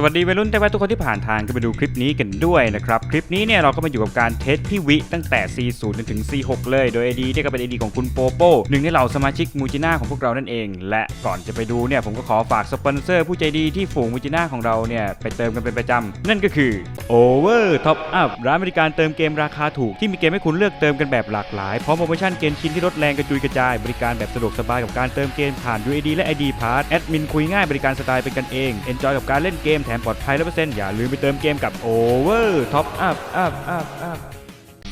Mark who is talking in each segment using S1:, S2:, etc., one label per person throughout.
S1: สวัสดีวัยรุ่นแต่ว่าทุกคนที่ผ่านทางกันไปดูคลิปนี้กันด้วยนะครับ คลิปนี้เนี่ยเราก็มาอยู่กับการเทสพี่วิตั้งแต่ C0 จนถึง C6 เลย โดย ID ที่ก็เป็น ID ของคุณโปโป้หนึ่งในเหล่าสมาชิกมูจิน่าของพวกเรานั่นเอง และก่อนจะไปดูเนี่ยผมก็ขอฝากสปอนเซอร์ผู้ใจดีที่ฝูงมูจิน่าของเราเนี่ยไปเติมกันเป็นประจำนั่นก็คือ Over Top Up ร้านบริการเติมเกมราคาถูกที่มีเกมให้คุณเลือกเติมกันแบบหลากหลายพร้อมโปรโมชั่นเกมชิ้นที่ลดแรงกระจุยกระจายบริการแบบสะดวกสบายกับการเติมเกมผ่าน UID และ ID Pass แอดมินคุยง่ายบริการสไตล์เป็นกันเอง Enjoy กับการเล่นเกมแถมปลอดภัยและเปอร์เซ็นต์อย่าลืมไปเติมเกมกับ Over Top Up Up Up Up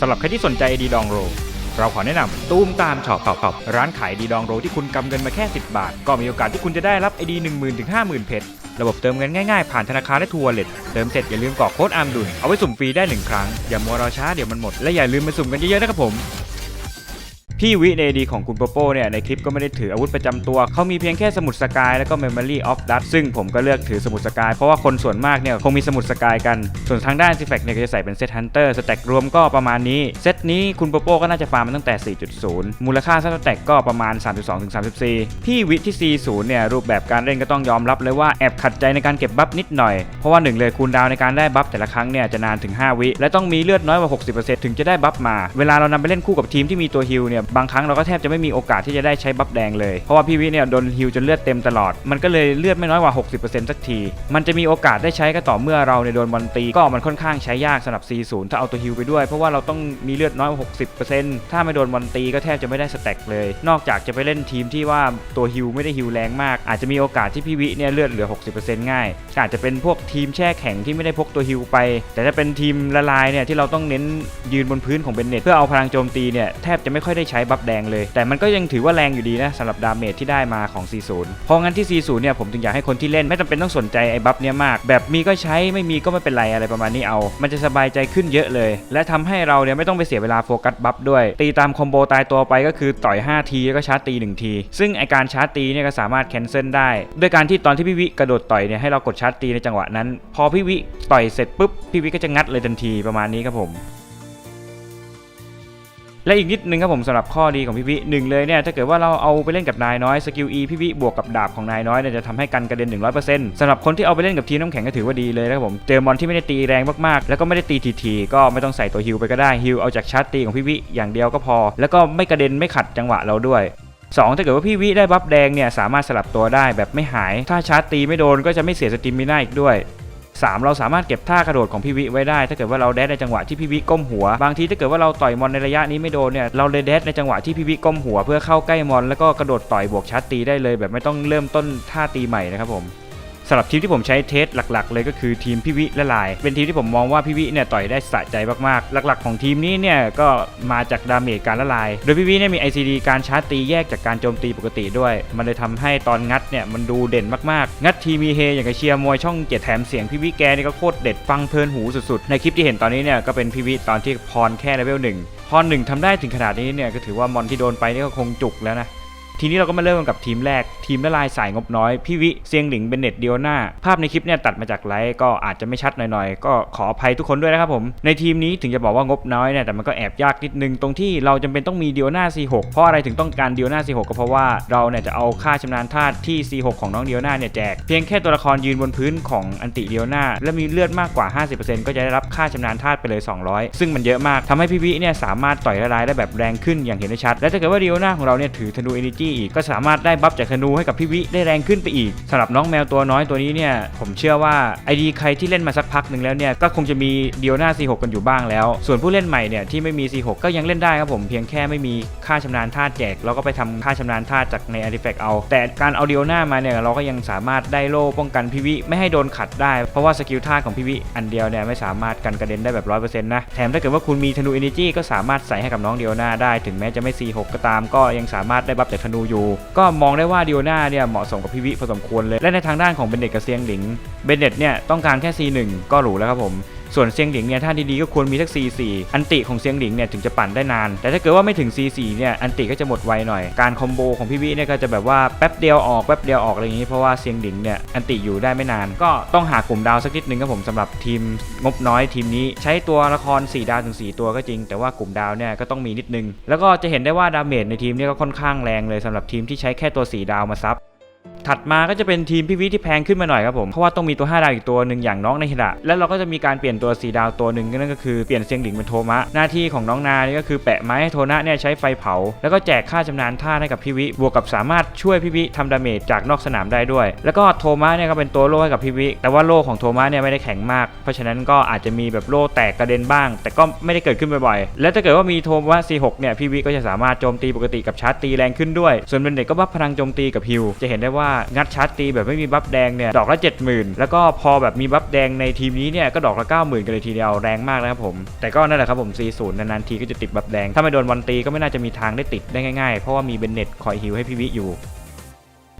S1: สำหรับใครที่สนใจ ID ดองโร เราขอแนะนำตูมตามช็อปช็อปร้านขายดีดองโรที่คุณกำเงินมาแค่ 10 บาท ก็มีโอกาสที่คุณจะได้รับ ID 1 0,000ถึง50,000 เพชรระบบเติมเงินง่ายๆ ผ่านธนาคารและทัวร์เล็ตเติมเสร็จอย่าลืมกรอกโค้ดอาร์มดุลเอาไว้สุ่มฟรีได้ 1 ครั้ง อย่ามัวรอช้าเดี๋ยวมันหมด และอย่าลืมมาสุ่มกันเยอะๆนะครับผม พี่วิในดีของคุณโปโป้เนี่ยในคลิปก็ไม่ได้ถืออาวุธประจำตัว เขามีเพียงแค่สมุดสกายแล้วก็ Memory of Dust ซึ่งผมก็เลือกถือสมุดสกาย เพราะว่าคนส่วนมากเนี่ยคงมีสมุดสกายกัน ส่วนทางด้าน c ิ f a c เนี่ยก็จะใส่เป็นเซตฮันเตอร์สแต็กรวมก็ประมาณนี้ เซตนี้คุณโปโป้ก็น่าจะฟาร์มมาตั้งแต่ 4.0 มูลค่าสแต็กก็ประมาณ 32ถึง34 พี่วิที่ 40 เนี่ยรูปแบบการเล่นก็ต้องยอมรับเลยว่าแอบขัดใจในการเก็บบัฟนิดหน่อย เพราะว่าหนึ่งเลยคูลดาวในการได้บัฟแต่ละครั้งเนี่ยจะนานถึง 5 วิ และต้องมีเลือดน้อยกว่า 60%ถึงจะได้บัฟมา เวลาเรานำไปเล่นคู่กับทีมที่มีตัวฮิลเนี่ยบางครั้งเราก็แทบจะไม่มีโอกาสที่จะได้ใช้บัฟแดงเลย เพราะว่าพี่วิเนี่ยโดนฮิลจนเลือดเต็มตลอด มันก็เลยเลือดไม่น้อยกว่า 60%สักที มันจะมีโอกาสได้ใช้ก็ต่อเมื่อเราในโดนบอลตี ก็มันค่อนข้างใช้ยากสำหรับ C0 ถ้าเอาตัวฮิลไปด้วย เพราะว่าเราต้องมีเลือดน้อยกว่า 60%ถ้าไม่โดนบอลตีก็แทบจะไม่ได้สแต็กเลย นอกจากจะไปเล่นทีมที่ว่าตัวฮิลไม่ได้ฮิลแรงมาก อาจจะมีโอกาสที่พี่วิเนี่ยเลือดเหลือ 60%ง่าย อาจจะเป็นพวกทีมแช่แข็งที่ไม่ได้พกตัวฮิลไป แต่ถ้าเป็นทีมละลายเนี่ยที่เราต้องเน้นยืนบนพื้นของเบนเน็ตเพื่อเอาพลังโจมตีเนี่ยแทบจะไม่ค่อยได้ใช้ช้บัฟแดงเลย แต่มันก็ยังถือว่าแรงอยู่ดีนะสำหรับดาเมจที่ได้มาของ C0 เพราะงั้นที่ C0 เนี่ยผมจึงอยากให้คนที่เล่นไม่จำเป็นต้องสนใจไอ้บัฟเนี่ยมาก แบบมีก็ใช้ไม่มีก็ไม่เป็นไรอะไรประมาณนี้เอา มันจะสบายใจขึ้นเยอะเลย และทำให้เราเนี่ยไม่ต้องไปเสียเวลาโฟกัสบัฟด้วย ตีตามคอมโบตายตัวไปก็คือต่อย 5 ทีแล้วก็ชาร์จตี 1 ที ซึ่งไอการชาร์จตีเนี่ยก็สามารถแคนเซิลได้ ด้วยการที่ตอนที่พี่วิกระโดดต่อยเนี่ยให้เรากดชาร์จตีในจังหวะนั้น พอพี่วิต่อยเสร็จปุ๊บพี่วิก็จะงัดเลยทันทีประมาณนี้ครับผม และอีกนิดนึงครับผมสำหรับข้อดีของพี่วิหนึ่งเลยเนี่ยถ้าเกิดว่าเราเอาไปเล่นกับนายน้อยสกิล E พี่วิบวกกับดาบของนายน้อยเนี่ยจะทำให้กันกระเด็น 100%สำหรับคนที่เอาไปเล่นกับทีมน้ำแข็งก็ถือว่าดีเลยนะครับผมเจอมอนที่ไม่ได้ตีแรงมากๆ แล้วก็ไม่ได้ตีทีๆก็ไม่ต้องใส่ตัวฮิลไปก็ได้ฮิลเอาจากชาร์จตีของพี่วิอย่างเดียวก็พอ แล้วก็ไม่กระเด็นไม่ขัดจังหวะเราด้วย2ถ้าเกิดว่าพี่วิได้บัฟแดงเนี่ยสามารถสลับตัวได้แบบไม่หาย ถ้าชาร์จตีไม่โดนก็จะไม่เสียสติมิน่าอีกด้วย 3 เราสามารถเก็บท่ากระโดดของพี่วิไว้ได้ ถ้าเกิดว่าเราแดดในจังหวะที่พี่วิก้มหัว บางทีถ้าเกิดว่าเราต่อยมอนในระยะนี้ไม่โดนเนี่ยเราเลยแดดในจังหวะที่พี่วิก้มหัว เพื่อเข้าใกล้มอนแล้วก็กระโดดต่อยบวกชาร์จตีได้เลย แบบไม่ต้องเริ่มต้นท่าตีใหม่นะครับผม สำหรับทีมที่ผมใช้เทสหลักๆ เลยก็คือทีมพี่วิและลาย เป็นทีมที่ผมมองว่าพี่วิเนี่ยต่อยได้สะใจมากๆ หลักๆ ของทีมนี้เนี่ยก็มาจากดาเมจการละลาย โดยพี่วิเนี่ยมี ICD การชาร์จตีแยกจากการโจมตีปกติด้วย มันเลยทำให้ตอนงัดเนี่ยมันดูเด่นมากๆ งัดทีมีเฮอย่างกับเชียร์มวยช่องเจ็ดแถมเสียงพี่วิแกนี่ก็โคตรเด็ดฟังเพลินหูสุดๆ ในคลิปที่เห็นตอนนี้เนี่ยก็เป็นพี่วิตอนที่พรแค่เลเวลหนึ่งพรหนึ่งทำได้ถึงขนาดนี้เนี่ยก็ถือว่ามอนที่โดนไปนี่ก็คงจุกแล้วนะ ทีนี้เราก็มาเริ่มกันกับทีมแรก ทีมละลายสายงบน้อย พี่วิเซียงหลิงเบนเน็ตเดียวหน้า ภาพในคลิปเนี่ยตัดมาจากไลฟ์ก็อาจจะไม่ชัดหน่อยๆ ก็ขออภัยทุกคนด้วยนะครับผม ในทีมนี้ถึงจะบอกว่างบน้อยเนี่ยแต่มันก็แอบยากนิดนึงตรงที่เราจำเป็นต้องมีเดียวหน้า C6 เพราะอะไรถึงต้องการเดียวหน้า C6 ก็เพราะว่าเราเนี่ยจะเอาค่าชำนาญธาตุที่ C6 ของน้องเดียวหน้าเนี่ยแจกเพียงแค่ตัวละครยืนบนพื้นของอันติเดียวหน้า และมีเลือดมากกว่า 50%ก็จะได้รับค่าชำนาญธาตุไปเลย 200 ซึ่งมันเยอะมากทำให้พี่วิเนี่ยสามารถต่อยละลายได้แบบแรงขึ้นอย่างเห็นได้ชัด และถ้าเกิดว่าเดียวหน้าของเราเนี่ยถือธนูเอเนจีอีก ก็สามารถได้บัฟจากธนูให้กับพี่วิได้แรงขึ้นไปอีกสำหรับน้องแมวตัวน้อยตัวนี้เนี่ยผมเชื่อว่าไอดีใครที่เล่นมาสักพักหนึ่งแล้วเนี่ยก็คงจะมีเดียวหน้า C6 กันอยู่บ้างแล้ว ส่วนผู้เล่นใหม่เนี่ยที่ไม่มี C6 ก็ยังเล่นได้ครับผมเพียงแค่ไม่มีค่าชำนาญธาตุแจกแล้วก็ไปทำค่าชำนาญธาตุจากในอาร์ติแฟกต์เอา แต่การเอาเดียวหน้ามาเนี่ยเราก็ยังสามารถได้โล่ป้องกันพี่วิไม่ให้โดนขัดได้ เพราะว่าสกิลธาตุของพี่วิอันเดียวเนี่ยไม่สามารถกันกระเด็นได้แบบร้อยเปอร์เซ็นต์นะแถมถ้าเกิดว่าคุณมีธนูเอเนจีก็สามารถใส่ให้กับน้องเดียวหน้าได้ ถึงแม้จะไม่ C6 ก็ตาม ก็ยังสามารถได้บัฟจากธนูอยู่ ก็มองได้ว่าเดียวหน้าเนี่ยเหมาะสมกับพี่วิพอสมควรเลย และในทางด้านของเบนเนตกับเซียงหลิง เบนเนตเนี่ยต้องการแค่ C1 ก็หรูแล้วครับผม ส่วนเซียงหลิงเนี่ยถ้าดีๆก็ควรมีสัก C4 อันติของเซียงหลิงเนี่ยถึงจะปั่นได้นาน แต่ถ้าเกิดว่าไม่ถึง C4 เนี่ยอันติก็จะหมดไวหน่อย การคอมโบของพี่วิเนี่ยก็จะแบบว่าแป๊บเดียวออกแป๊บเดียวออกอะไรอย่างนี้เพราะว่าเซียงหลิงเนี่ยอันติอยู่ได้ไม่นาน ก็ต้องหากลุ่มดาวสักนิดนึงครับผมสำหรับทีมงบน้อยทีมนี้ ใช้ตัวละคร 4 ดาวถึง 4 ตัวก็จริง แต่ว่ากลุ่มดาวเนี่ยก็ต้องมีนิดนึง แล้วก็จะเห็นได้ว่าดาเมจในทีมเนี่ยก็ค่อนข้างแรงเลยสำหรับทีมที่ใช้แค่ตัว 4 ดาวมาซับ ถัดมาก็จะเป็นทีมพี่วิที่แพงขึ้นมาหน่อยครับผม เพราะว่าต้องมีตัว 5 ดาวอีกตัวหนึ่งอย่างน้องในฮิดะแล้วเราก็จะมีการเปลี่ยนตัว 4 ดาวตัวหนึ่งนั่นก็คือเปลี่ยนเซียงหลิงเป็นโทมะ หน้าที่ของน้องนานี่ก็คือแปะไม้ให้โทนะเนี่ยใช้ไฟเผา แล้วก็แจกค่าชำนาญท่าให้กับพี่วิ บวกกับสามารถช่วยพี่วิทำดาเมจจากนอกสนามได้ด้วย แล้วก็โทมะเนี่ยก็เป็นตัวโล่ให้กับพี่วิ แต่ว่าโล่ของโทมะเนี่ยไม่ได้แข็งมาก เพราะฉะนั้นก็อาจจะมีแบบโล่แตกกระเด็นบ้าง แต่ก็ไม่ได้เกิดขึ้นบ่อยๆ และถ้าเกิดว่ามีโทมะ C6 เนี่ยพี่วิก็จะสามารถโจมตีปกติกับชาร์จตีแรงขึ้นด้วย ส่วนเป็นเด็กก็บัฟพลังโจมตีกับฮิวจะเห็นได้ว่างัดชาร์จตีแบบไม่มีบัฟแดงเนี่ยดอกละ 70,000 แล้วก็พอแบบมีบัฟแดงในทีมนี้เนี่ยก็ดอกละ 90,000 กันเลยทีเดียวแรงมากนะครับผม แต่ก็นั่นแหละครับผม C0 นานๆทีก็จะติดบัฟแดง ถ้าไม่โดนวันตีก็ไม่น่าจะมีทางได้ติดได้ง่ายๆ เพราะว่ามีเบนเน็ตคอยฮิวให้พี่วิอยู่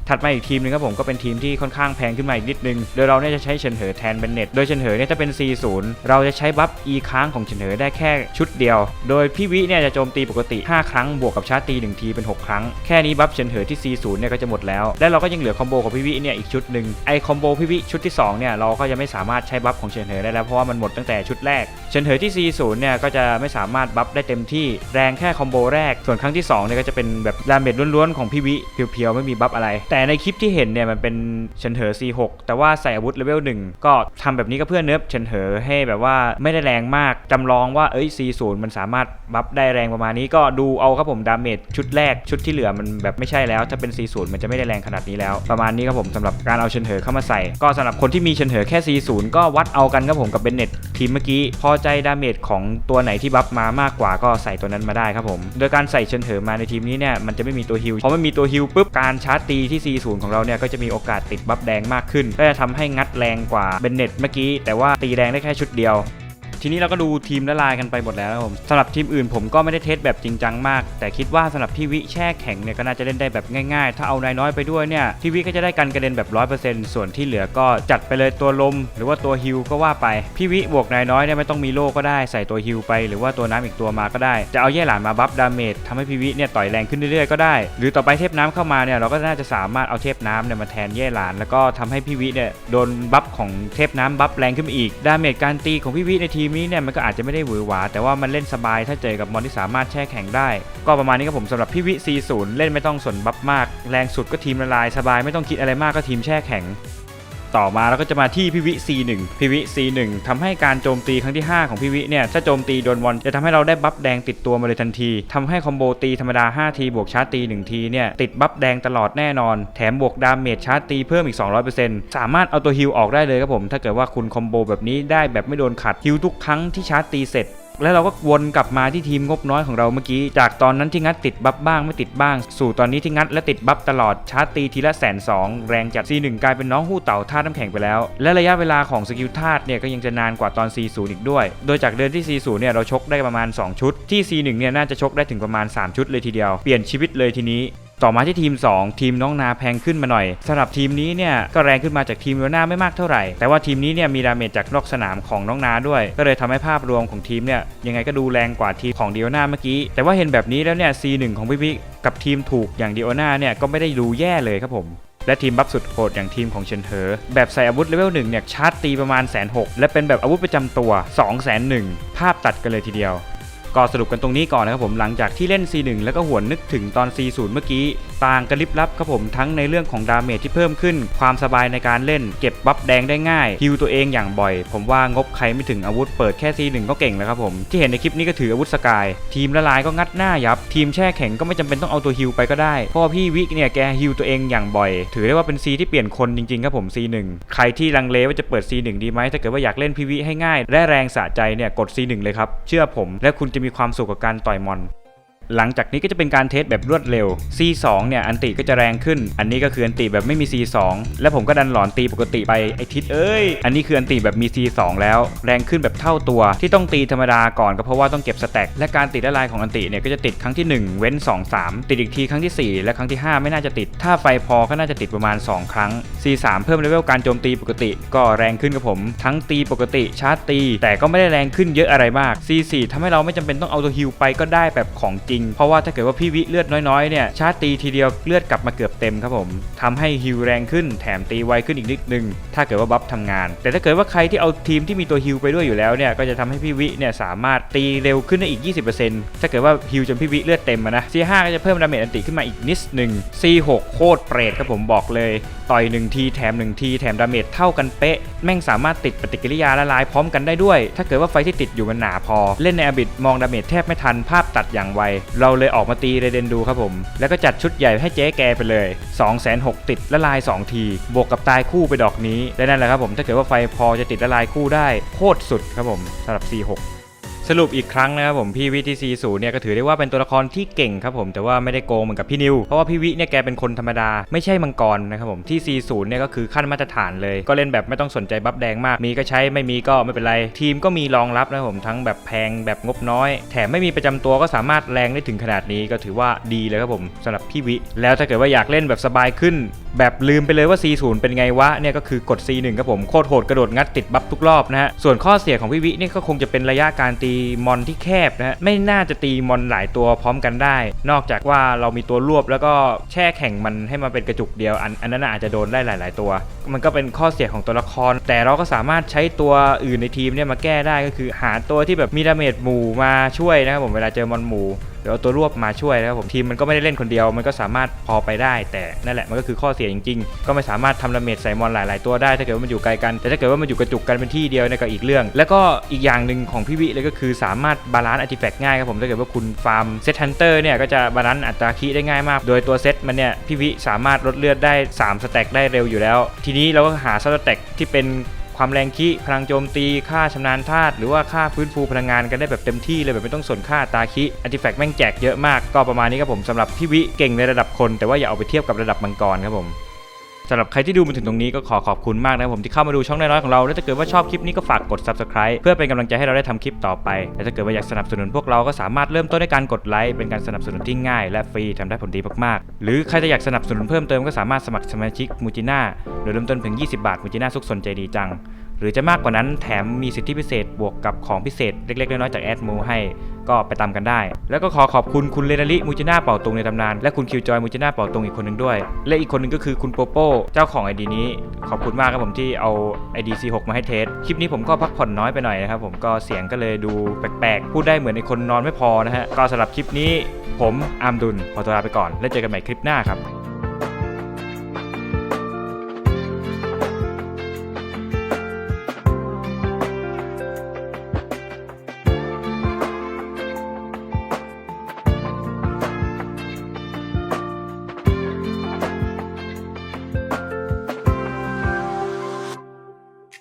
S1: ถัดมาอีกทีมหนึงครับผมก็เป็นทีมที่ค่อนข้างแพงขึ้นมาอีกนิดนึง โดยเราเนี่ยจะใช้เฉินเหอแทนเบนเน็ต โดยเฉินเหอเนี่ยถ้าเป็น C0 เราจะใช้บัฟ E ค้างของเฉินเหอได้แค่ชุดเดียว โดยพี่วิเนี่ยจะโจมตีปกติ 5 ครั้งบวกกับชาร์จตี1ทีเป็น 6 ครั้ง แค่นี้บัฟเฉินเหอที่ C0 เนี่ยก็จะหมดแล้ว และเราก็ยังเหลือคอมโบของพี่วิเนี่ยอีกชุดหนึ่งไอคอมโบพี่วิชุดที่สองเนี่ยเราก็จะไม่สามารถใช้บัฟของเฉินเหอได้แล้วเพราะว่ามันหมดตั้งแต่ชุดแรกเฉินเหอที่ C0 เนี่ยก็จะไม่สามารถบัฟได้เต็มที่แรงแค่คอมโบแรกส่วนครั้งที่2เนี่ยก็จะเป็นแบบดาเมจล้วนๆของพี่วิเพียวๆไม่มีบัฟอะไรแแต่ในคลิปที่เห็นเนี่ยมันเป็นเฉินเหอ C6 แต่ว่าใส่อาวุธเลเวล1ก็ทำแบบนี้ก็เพื่อเนิร์ฟเฉินเหอให้แบบว่าไม่ได้แรงมากจำลองว่าเอ้ย C0 มันสามารถบัฟได้แรงประมาณนี้ก็ดูเอาครับผมดาเมจชุดแรกชุดที่เหลือมันแบบไม่ใช่แล้ว ถ้าเป็น C0 มันจะไม่ได้แรงขนาดนี้แล้ว ประมาณนี้ครับผมสำหรับการเอาเฉินเหอเข้ามาใส่ ก็สำหรับคนที่มีเฉินเหอแค่ C0 ก็วัดเอากันครับผมกับเบนเน็ตทีมเมื่อกี้พอใจดาเมจของตัวไหนที่บัฟมามากกว่าก็ใส่ตัวนั้นมาได้ครับผมโดยการใส่เฉินเหอมาในทีมนี้เนี่ยมันจะไม่มีตัวฮิลพอไม่มีตัวฮิลปุ๊บการชาร์จตีที่40 ของเราเนี่ยก็จะมีโอกาสติดบัฟแดงมากขึ้นก็จะทำให้งัดแรงกว่าเบนเน็ตเมื่อกี้ แต่ว่าตีแรงได้แค่ชุดเดียว ทีนี้เราก็ดูทีมละลายกันไปหมดแล้วนะครับผมสำหรับทีมอื่นผมก็ไม่ได้เทสแบบจริงจังมาก แต่คิดว่าสำหรับพี่วิแช่แข็งเนี่ยก็น่าจะเล่นได้แบบง่ายๆ ถ้าเอานายน้อยไปด้วยเนี่ยพี่วิก็จะได้กันกระเด็นแบบ100%ส่วนที่เหลือก็จัดไปเลยตัวลม หรือว่าตัวฮิลก็ว่าไปพี่วิบวกนายน้อยเนี่ยไม่ต้องมีโล่ก็ได้ใส่ตัวฮิลไป หรือว่าตัวน้ำอีกตัวมาก็ได้ จะเอาแย่หลานมาบัฟดาเมจทำให้พี่วิเนี่ยต่อยแรงขึ้นเรื่อยๆก็ได้ หรือต่อไปเทพน้ำเข้ามาเนี่ยเราก็น่าจะสามารถเอาเทพน้ำเนี่ยมาแทนแย่หลาน แล้วก็ทำให้พี่วิเนี่ยโดนบัฟของเทพน้ำบัฟแรงขึ้นอีกดาเมจการตีของพี่วิในทีมนี้เนี่ยมันก็อาจจะไม่ได้หวือหวา แต่ว่ามันเล่นสบายถ้าเจอกับมอนที่สามารถแช่แข็งได้ ก็ประมาณนี้ครับผมสำหรับพี่วิ 40 เล่นไม่ต้องสนบัฟมาก แรงสุดก็ทีมละลายสบายไม่ต้องคิดอะไรมากก็ทีมแช่แข็ง ต่อมาเราก็จะมาที่พิวิ C1 พิวิ C1 ทำให้การโจมตีครั้งที่ 5 ของพิวิเนี่ยถ้าโจมตีโดนวอนจะทำให้เราได้บัฟแดงติดตัวมาเลยทันทีทำให้คอมโบตีธรรมดา 5 ทีบวกชาร์ตี 1 ทีเนี่ยติดบัฟแดงตลอดแน่นอน แถมบวกดาเมจชาร์ตีเพิ่มอีก 200%สามารถเอาตัวฮิลออกได้เลยครับผม ถ้าเกิดว่าคุณคอมโบแบบนี้ได้แบบไม่โดนขัดฮิลทุกครั้งที่ชาร์ตีเสร็จ แล้วเราก็วนกลับมาที่ทีมงบน้อยของเราเมื่อกี้ จากตอนนั้นที่งัดติดบัฟบ้างไม่ติดบ้าง สู่ตอนนี้ที่งัดและติดบัฟตลอดชาร์จตีทีละแสนสองแรงจัด C1 กลายเป็นน้องหู้เต่าธาตุน้ำแข็งไปแล้ว และระยะเวลาของสกิลธาตุเนี่ยก็ยังจะนานกว่าตอน C0 อีกด้วย โดยจากเดินที่ C0 เนี่ยเราชกได้ประมาณ 2 ชุด ที่ C1 เนี่ยน่าจะชกได้ถึงประมาณ 3 ชุดเลยทีเดียว เปลี่ยนชีวิตเลยทีนี้ ต่อมาที่ทีม 2 ทีมน้องนาแพงขึ้นมาหน่อยสำหรับทีมนี้เนี่ยก็แรงขึ้นมาจากทีมโยนาไม่มากเท่าไหร่ แต่ว่าทีมนี้เนี่ยมีดาเมจจากนอกสนามของน้องนาด้วย ก็เลยทำให้ภาพรวมของทีมเนี่ยยังไงก็ดูแรงกว่าทีมของดิโอนาเมื่อกี้ แต่ว่าเห็นแบบนี้แล้วเนี่ย C1 ของพี่วิกับทีมถูกอย่างดิโอนาเนี่ยก็ไม่ได้ดูแย่เลยครับผมและทีมบัฟสุดโหดอย่างทีมของเชนเทอร์แบบใส่อาวุธเลเวลหนึ่งเนี่ยชาร์จตีประมาณแสนหและเป็นแบบอาวุธประจำตัว2 0 0 0 0 0ภาพตัดกันเลยทีเดียว ก็สรุปกันตรงนี้ก่อนนะครับผมหลังจากที่เล่น C1 แล้วก็หวนนึกถึงตอน C0 เมื่อกี้ต่างกันลิบลับครับผมทั้งในเรื่องของดาเมจที่เพิ่มขึ้น ความสบายในการเล่น เก็บบัฟแดงได้ง่ายฮิวตัวเองอย่างบ่อย ผมว่างบใครไม่ถึงอาวุธเปิดแค่ C1 ก็เก่งแล้วครับผม ที่เห็นในคลิปนี้ก็ถืออาวุธสกาย ทีมละลายก็งัดหน้ายับ ทีมแช่แข็งก็ไม่จำเป็นต้องเอาตัวฮิวไปก็ได้ เพราะว่าพี่วิกเนี่ยแกฮิวตัวเองอย่างบ่อย ถือได้ว่าเป็น C ที่เปลี่ยนคนจริงๆครับผม C1 ใครที่ลังเลว่าจะเปิด C1 ดีไหมถ้าเกิดว่าอยากเล่นพีวิให้ง่ายและแรงสะใจเนี่ยกด C1 เลยครับเชื่อผม และคุณจะมีความสุขกับการต่อยมอน หลังจากนี้ก็จะเป็นการเทสแบบรวดเร็ว C2 เนี่ยอันติก็จะแรงขึ้น อันนี้ก็คืออันติแบบไม่มี C2 และผมก็ดันหลอนตีปกติไปไอทิศเอ้ย อันนี้คืออันติแบบมี C2 แล้ว แรงขึ้นแบบเท่าตัว ที่ต้องตีธรรมดาก่อนก็เพราะว่าต้องเก็บสแต็กและการติดละลายของอันติเนี่ยก็จะติดครั้งที่ 1 เว้น 2 3 ติดอีกทีครั้งทีสี่4 และครั้งที่ 5 ไม่น่าจะติด ถ้าไฟพอก็น่าจะติดประมาณ 2 ครั้ง C3 เพิ่มเลเวลการโจมตีปกติ ก็แรงขึ้นกับผม ทั้งตีปกติชาร์จตี แต่ก็ไม่ได้แรงขึ้นเยอะอะไรมาก C4 ทำให้เราไม่จำเป็นต้องเอาตัวฮิลไปก็ได้แบบของจริงริงๆ เพราะว่าถ้าเกิดว่าพี่วิเลือดน้อยๆเนี่ยชาร์จตีทีเดียวเลือดกลับมาเกือบเต็มครับผมทำให้ฮิลแรงขึ้นแถมตีไวขึ้นอีกนิดนึง ถ้าเกิดว่าบัฟทำงาน แต่ถ้าเกิดว่าใครที่เอาทีมที่มีตัวฮิลไปด้วยอยู่แล้วเนี่ยก็จะทำให้พี่วิเนี่ยสามารถตีเร็วขึ้นได้อีก 20%ถ้าเกิดว่าฮิลจนพี่วิเลือดเต็มอะนะ C5 ก็จะเพิ่มดาเมจอันติขึ้นมาอีกนิดหนึ่ง C6 โคตรเปรตครับผมบอกเลยต่อย1ทีแถม1ทีแถมดาเมจเท่ากันเป๊ะ แม่งสามารถติดปฏิกิริยาละลายพร้อมกันได้ด้วย ถ้าเกิดว่าไฟที่ติดอยู่มันหนาพอ เล่นในอบิดมองดาเมจแทบไม่ทันภาพตัดอย่างไวเราเลยออกมาตีเรเดนดูครับผม แล้วก็จัดชุดใหญ่ให้เจ๊แกไปเลย 2 6 0 0 0ติดละลาย 2 ที บวกกับตายคู่ไปดอกนี้และนั่นแหละครับผมถ้าเกิดว่าไฟพอจะติดละลายคู่ได้โคตรสุดครับผมสำหรับ C6 สรุปอีกครั้งนะครับผมพี่วิทีซีศูนย์เนี่ยก็ถือได้ว่าเป็นตัวละครที่เก่งครับผมแต่ว่าไม่ได้โกงเหมือนกับพี่นิวเพราะว่าพี่วิเนี่ยแกเป็นคนธรรมดาไม่ใช่มังกรนะครับผมที่ซีศูนย์เนี่ยก็คือขั้นมาตรฐานเลย ก็เล่นแบบไม่ต้องสนใจบัฟแดงมากมีก็ใช้ไม่มีก็ไม่เป็นไร ทีมก็มีรองรับนะครับผมทั้งแบบแพงแบบงบน้อย แถมไม่มีประจำตัวก็สามารถแรงได้ถึงขนาดนี้ก็ถือว่าดีเลยครับผมสำหรับพี่วิ แล้วถ้าเกิดว่าอยากเล่นแบบสบายขึ้น แบบลืมไปเลยว่า C0 เป็นไงวะเนี่ยก็คือกด C1 ครับผมโคตรโหดกระโดดงัดติดบัฟทุกรอบนะฮะส่วนข้อเสียของพี่วิเนี่ยก็คงจะเป็นระยะการตีมอนที่แคบนะฮะไม่น่าจะตีมอนหลายตัวพร้อมกันได้ นอกจากว่าเรามีตัวรวบแล้วก็แช่แข่งมันให้มันเป็นกระจุกเดียว อันอันนั้นอาจจะโดนได้หลาย ๆ ตัว มันก็เป็นข้อเสียของตัวละคร แต่เราก็สามารถใช้ตัวอื่นในทีมเนี่ยมาแก้ได้ก็คือหาตัวที่แบบมีดาเมจหมู่มาช่วยนะครับผมเวลาเจอมอนหมู่ เดี๋ยวเอาตัวรวบมาช่วยนะครับผมทีมมันก็ไม่ได้เล่นคนเดียว มันก็สามารถพอไปได้ แต่นั่นแหละมันก็คือข้อเสียจริงๆ ก็ไม่สามารถทำดาเมจใส่มอนหลาย ๆ ตัวได้ ถ้าเกิดว่ามันอยู่ไกลกัน แต่ถ้าเกิดว่ามันอยู่กระจุกกันเป็นที่เดียวเนี่ยก็อีกเรื่อง แล้วก็อีกอย่างหนึ่งของพี่วิเลยก็คือสามารถบาลานซ์อาร์ติแฟกต์ง่ายครับผมถ้าเกิดว่าคุณฟาร์มเซตฮันเตอร์เนี่ยก็จะบาลานซ์อัตราคีได้ง่ายมาก โดยตัวเซตมันเนี่ยพี่วิสามารถลดเลือดได้3สแต็กได้เร็วอยู่แล้ว ทีนี้เราก็หาสแต็กที่เป็น ความแรงคีพลังโจมตี ค่าชำนาญธาตุหรือว่าค่าฟื้นฟูพลังงานกันได้แบบเต็มที่เลยแบบไม่ต้องสนค่าตาคิอันติแฟกแม่งแจกเยอะมากก็ประมาณนี้ครับผมสำหรับพี่วิเก่งในระดับคน แต่ว่าอย่าเอาไปเทียบกับระดับมังกรครับผม สำหรับใครที่ดูมาถึงตรงนี้ก็ขอขอบคุณมากนะครับผมที่เข้ามาดูช่องน้อยๆของเราและถ้าเกิดว่าชอบคลิปนี้ก็ฝากกด subscribe เพื่อเป็นกำลังใจให้เราได้ทำคลิปต่อไปและถ้าเกิดว่าอยากสนับสนุนพวกเราก็สามารถเริ่มต้นด้วยการกดไลค์เป็นการสนับสนุนที่ง่าย และฟรีทำได้ผลดีมากๆ หรือใครจะอยากสนับสนุนเพิ่มเติมก็สามารถสมัครสมาชิกมูจิน่าโดยเริ่มต้นเพียง20 บาทมูจิน่าซุกสนใจดีจังหรือจะมากกว่านั้นแถมมีสิทธิพิเศษบวกกับของพิเศษเล็กๆน้อยๆจากแอดมูให้ ก็ไปตามกันได้ แล้วก็ขอขอบคุณคุณเลนาริมูจิน่าเป่าตรงในตำนาน และคุณคิวจอยมูจิน่าเป่าตรงอีกคนหนึ่งด้วย และอีกคนหนึ่งก็คือคุณโปโป้เจ้าของไอดีนี้ ขอบคุณมากครับผมที่เอาไอดี C6 มาให้เทส คลิปนี้ผมก็พักผ่อนน้อยไปหน่อยนะครับผมก็เสียงก็เลยดูแปลกๆ พูดได้เหมือนในคนนอนไม่พอนะฮะ ก็สำหรับคลิปนี้ ผมอาร์มดุลขอตัวลาไปก่อน แล้วเจอกันใหม่คลิปหน้าครับ